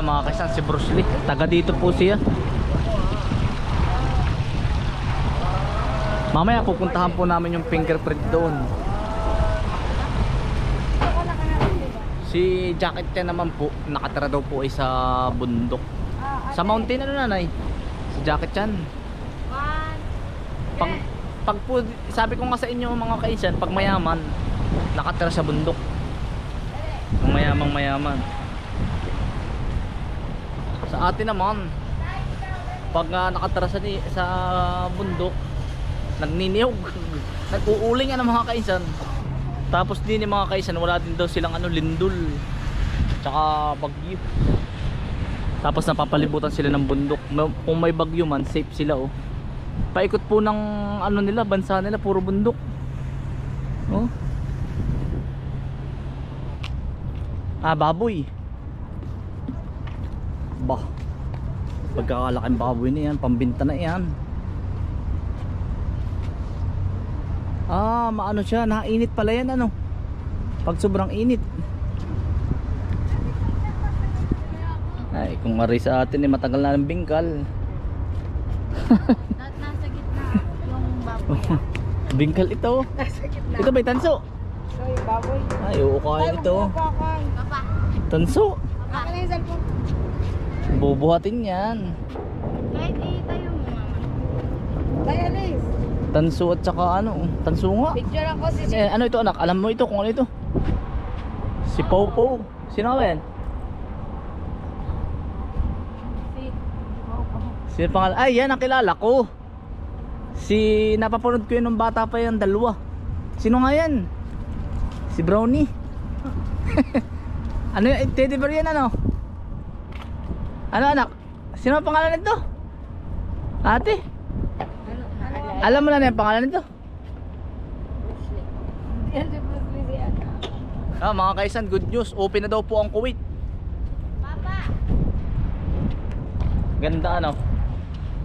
Ayan mga kaisan, si Bruce Lee. Taga dito po siya. Mamaya pupuntahan po namin yung fingerprint doon. Si Jacket 10 naman po, nakatira daw po ay sa bundok. Sa mountain ano nanay? Si Jacket Chan. Pag, pag po, sabi ko nga sa inyo mga kaisan, pag mayaman, nakatira sa bundok. Ang mayamang mayaman. Sa atin naman, pag nga nakatira sa, ni- sa bundok, nagniniyog, nag-uuling ng mga kaisan. Tapos din yung mga kaisan, wala din daw silang ano, lindol. Tsaka bagyo. Tapos napapalibutan sila ng bundok. Kung may bagyo man, safe sila oh. Paikot po ng ano nila, bansa nila, puro bundok. Oh. Ah, baboy. Bah. Pagkakalaking baboy na yan, pambinta na yan. Ah, maano siya, nainit pala yan ano. Pag sobrang init. Ay, kung mari sa atin eh, matagal na ng bingkal. Nasa gitna yung baboy. Bingkal ito. Ito ba tanso? So, yung baboy. Ay, uukain ito. Tanso. Akin na yung cellphone. Bubuhatin yan. Kahit itayo mo naman. Kaya Liz. Tanso at saka ano, tanso nga. Picture ako si Eh, ano ito anak? Alam mo ito kung ano ito? Si Popo. Sino ba yan? Sino pangalan? Ay, yan ang kilala ko. Si napapanood ko yun nung bata pa yan, dalawa. Sino nga yan? Si Brownie. ano yun? Teddy bear yan ano? Ano anak? Sino ang pangalan nito? Ate? Ano? Ano? Alam mo na na yung pangalan nito? Ano. Ah, mga kaisan, good news. Open na daw po ang Kuwait. Papa. Ganda ano.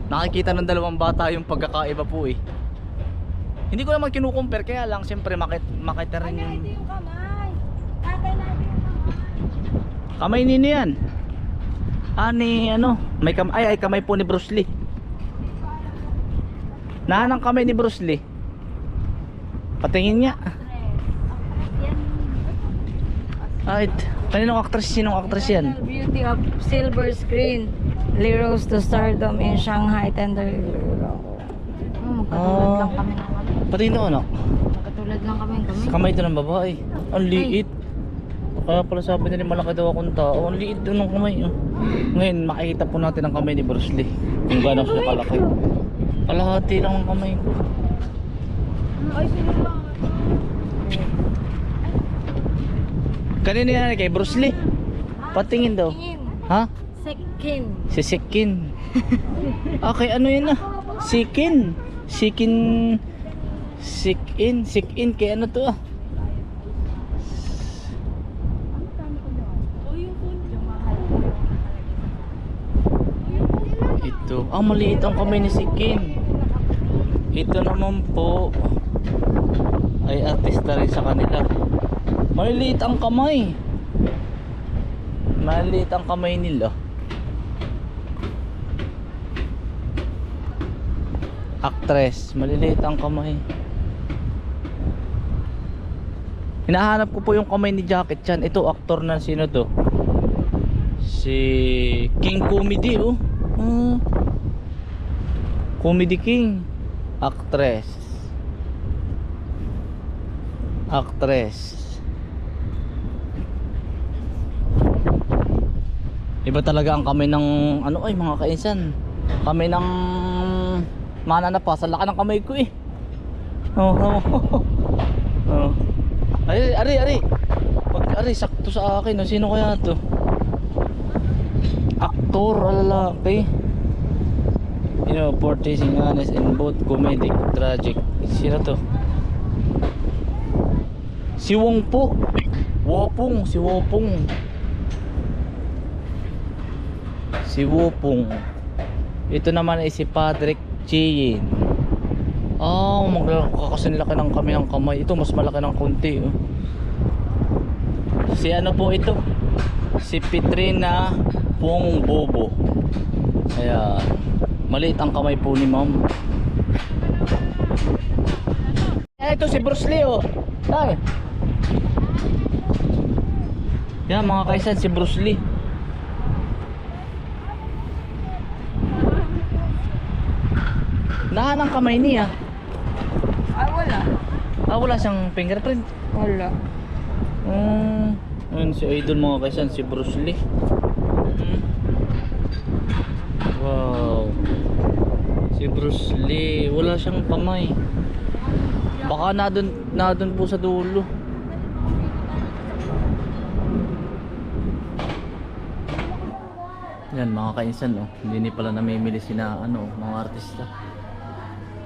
Nakikita ng dalawang bata yung pagkakaiba po eh. Hindi ko naman kinukumpare kaya lang siyempre makit makita rin Kanya yung ito yung kamay. Tatay natin yung kamay. kamay nino yan. Ah ni ano, may kam ay ay kamay po ni Bruce Lee. Nahan ang kamay ni Bruce Lee. Patingin niya. Ay, kaninong actress sinong actress yan? Beauty of silver screen. Leros to stardom in Shanghai tender. Hmm, magkatulad Ah. lang kami ng kami. Patingin daw anak. Magkatulad lang kami ng kami. Kamay ito ng babae. Ang liit. Kaya pala sabi nila malaki daw akong tao. Ang liit daw ng kamay. Oh. Ngayon makikita po natin ang kamay ni Bruce Lee. Kung gano'n siya kalaki. Kalahati lang ang kamay ko. Kanina yan kay Bruce Lee. Patingin daw. Ha? Sekin. Si Sikin. Okay, ano yun na? Sikin. Sikin. Sikin. Sikin. Kaya ano to ah? Ah, maliit ang kamay ni Sikin. Ito naman po ay artista rin sa kanila. Maliit ang kamay. Maliit ang kamay nila. Actress, maliliit ang kamay. Hinahanap ko po yung kamay ni Jacket Chan. Ito, aktor na sino to? Si King Comedy, oh. Hmm. Comedy King. Actress. Actress. Iba talaga ang kamay ng ano ay mga kainsan. Kamay ng mananapa sa laki ng kamay ko eh. Oh, oh. oh. Ay, ari, ari. Pag ari sakto sa akin, oh. sino kaya 'to? Aktor, lalaki. You know, portraying honest in both comedic, tragic. Sino to? Si Wong Po. Wopong, si Wopong. Si Wopong. Ito naman ay si Patrick Chiyin. Oh, magkakasin laki ng kami ng kamay. Ito mas malaki ng konti. Oh. Si ano po ito? Si Petrina Pong Bobo. Ayan. Maliit ang kamay po ni ma'am. Eh, ito si Bruce Lee oh. Tay. Yan mga kaisan si Bruce Lee. Nahan ang kamay niya. Ay, wala. Ah, wala siyang fingerprint. Wala. Hmm. Ayun si idol mga kaisan, si Bruce Lee. Hmm. Wow. Si Bruce Lee, wala siyang kamay. Baka na doon na doon po sa dulo. Yan mga kainsan oh. Hindi ni pala namimili sina ano, mga artista.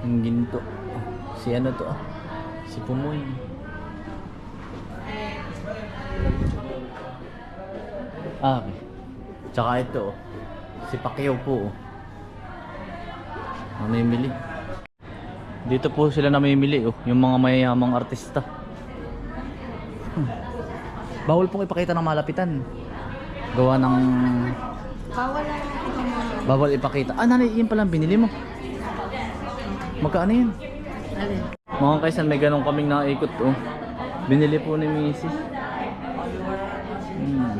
Ang ginto. Oh, Si ano to ah? Si Pumoy. Ah, okay. Tsaka ito, oh. si Pacquiao po. Oh. Namimili. Dito po sila namimili, oh. yung mga mayayamang artista. Hmm. Bawal pong ipakita ng malapitan. Gawa ng... Bawal mga. Bawal ipakita. Ah, nanay, yun palang binili mo. Magkaano yun? Alin? Mga kaisan, may ganun kaming naikot, oh. Binili po ni Mrs. Hmm.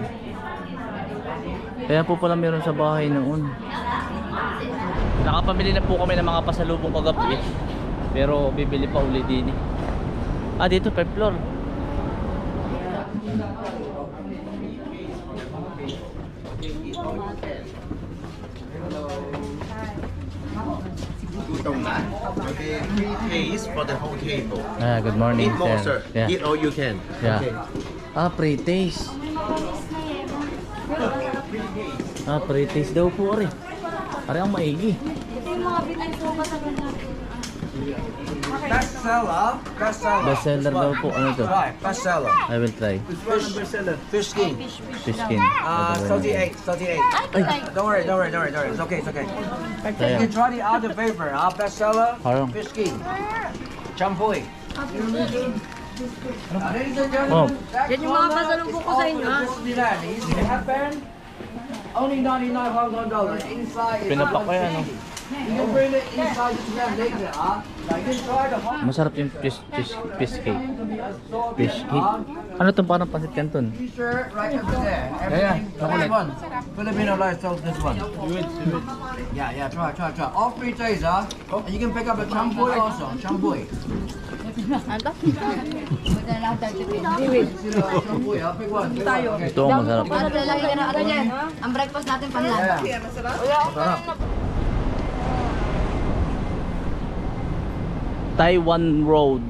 Kaya po pala meron sa bahay noon. Nakapamili na po kami ng mga pasalubong kagabi. Pero bibili pa uli din. eh. Ah, dito, third floor. Udon man. Okay, three taste for the whole table. Ah, good morning, Eat more, sir. Yeah. Eat all you can. Yeah. Okay. Ah, pre-taste. Ah, pre-taste daw po, ari. Ari ang maigi. Best seller, best seller. Best seller daw po. Ano to? Right, best seller. I will try. Fish, fish skin. Fish skin. Uh, 38, 38. Ay, Don't worry, don't worry, don't worry, don't worry. It's okay, it's okay. You can try the other flavor. Our best seller, Harang. fish skin. Champoy. Uh, ladies and Oh. gentlemen, that Yan yung mga pasalubong is ko sa inyo, for the Vietnamese. The headband, only 99 Hong Kong dollars. Inside is Pinapak ko yan, oh. You can bring it inside the tent later, huh? Now you can try the hot Masarap yung fish, fish, fish cake. Fish cake. Ano itong parang pasit canton? T-shirt right over there. yeah, Everything. this one. Filipino life sells this one. Yeah, yeah. Try, try, try. All three days, huh? And you can pick up a champoy also. Champoy. Okay. Ito ang masarap. Ano. Ang breakfast natin panlan. Yeah. Sarap. Taiwan Road.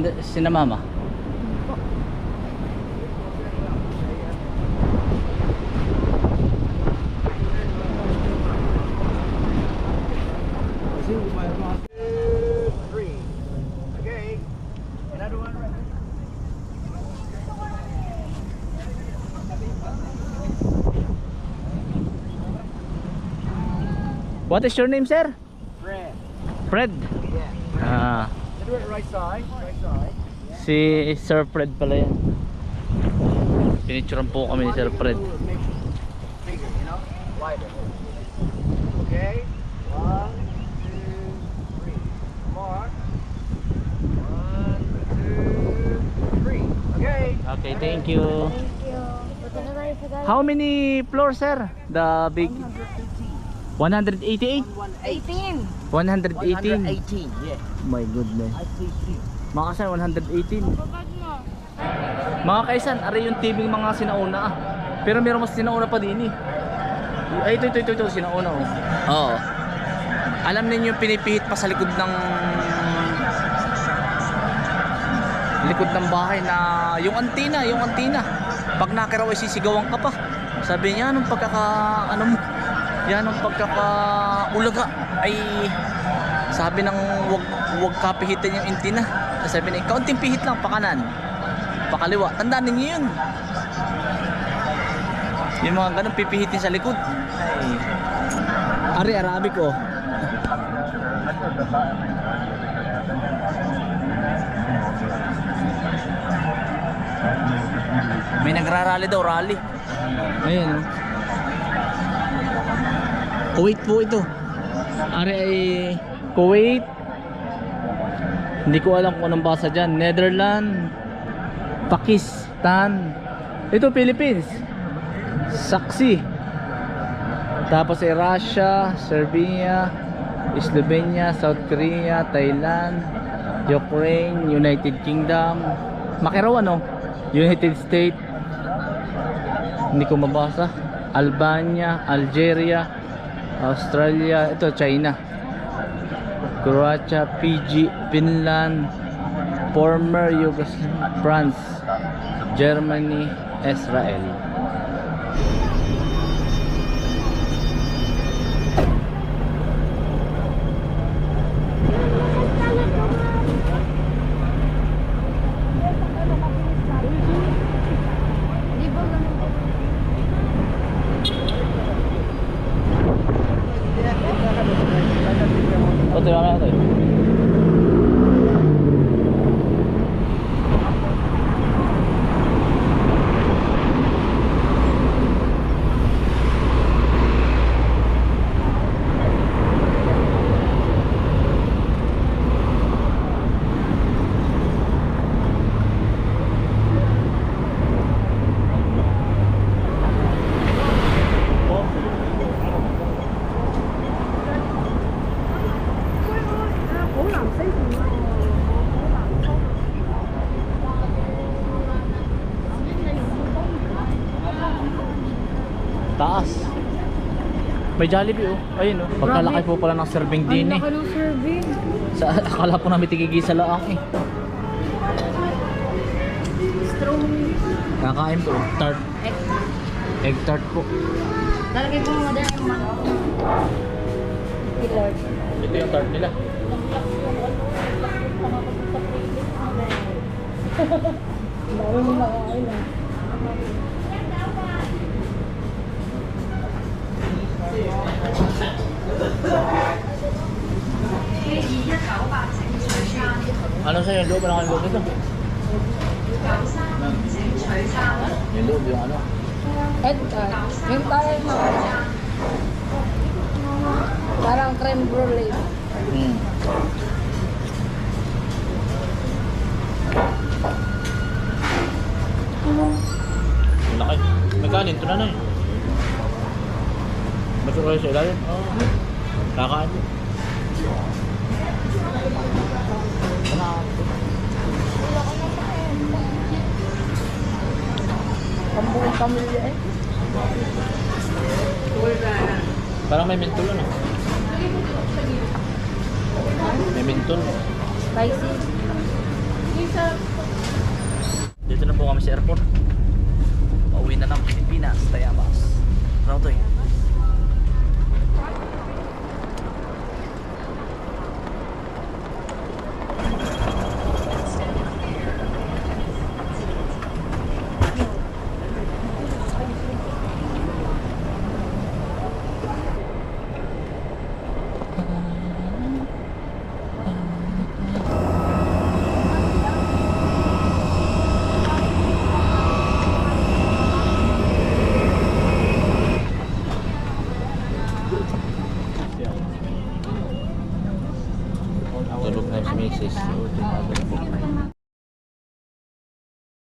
Dali, hindi, sinamama. Three. Okay. Another one right What is your name, sir? Red. Fred. Yeah. Ah, Do it right side. Si Sir Fred pala yan. Pinicturean po kami ni Sir Fred. Okay. One, two, three. More. One, two, three. Okay. Okay, thank you. How many floors, sir? The big 188? 18. 118. 118. Yeah. My goodness. I see. see. Mga kaisan, 118. Mga kaisan, ari yung tibing mga sinauna ah. Pero meron mas sinauna pa din eh. Ay, ito, ito, ito, ito, sinauna oh. Oo. Alam ninyo yung pinipihit pa sa likod ng likod ng bahay na yung antina, yung antina. Pag nakiraw ay sisigawan ka pa. Sabi niya, anong pagkaka, ano mo, yan ang pagkaka ulaga ay Sabi ng wag, wag kapihitin yung intina. Sabi niya, kaunting pihit lang, pakanan. Pakaliwa. Tandaan ninyo yun. Yung mga ganun, pipihitin sa likod. Ay. Ari, Arabic oh. May nagrarally daw, rally. Ayun oh. Kuwait po ito. Ari ay Kuwait. Hindi ko alam kung anong basa dyan. Netherlands. Pakistan. Ito Philippines. Saksi. Tapos ay Russia, Serbia, Slovenia, South Korea, Thailand, Ukraine, United Kingdom, Makeraw ano? United States. Hindi ko mabasa. Albania, Algeria, Australia, ito China. Croatia, Fiji, Finland, former Yugoslavia, France, Germany, Israel. lalaki ito Otoy, mamaya otoy. Taas. May Jollibee oh. Ayun oh. Pagkalaki po pala ng serving din eh. ng serving. Sa, akala po namin tigigisa lang eh. Strong. Kakain po. oh. Tart. Egg tart po. Lalagay ko mga dahil yung manok. Lord. Ito yung tart nila. Bawal mo makakain ah. Ano sa'yo? Loob? Ano ang loob ito? Yung loob, yung ano? Egg tart. Yung parang mga parang creme brulee. Hmm. Ito na eh. Kayo sa ilalim? Oo. Kakain po. Pambuong pamilya eh. Parang may mentol ano? May mentol. Spicy. Dito na po kami sa airport. Ng Pilipinas, Tayabas. Rautoy. Tulog na si Mrs.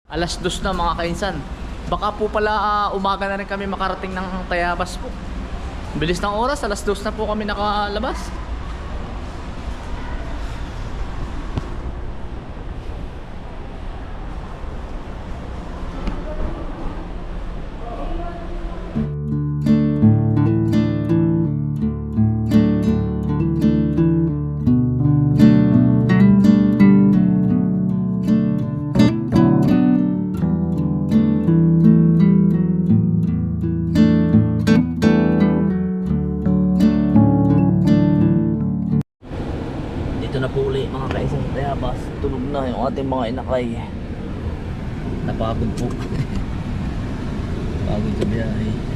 Alas dos na mga kainsan. Baka po pala ah, umaga na rin kami makarating ng Tayabas po. Bilis ng oras, alas dos na po kami nakalabas. Mga kaisang tayabas. Tunog na yung ating mga inakay. Napagod po. Pagod sa biyahe.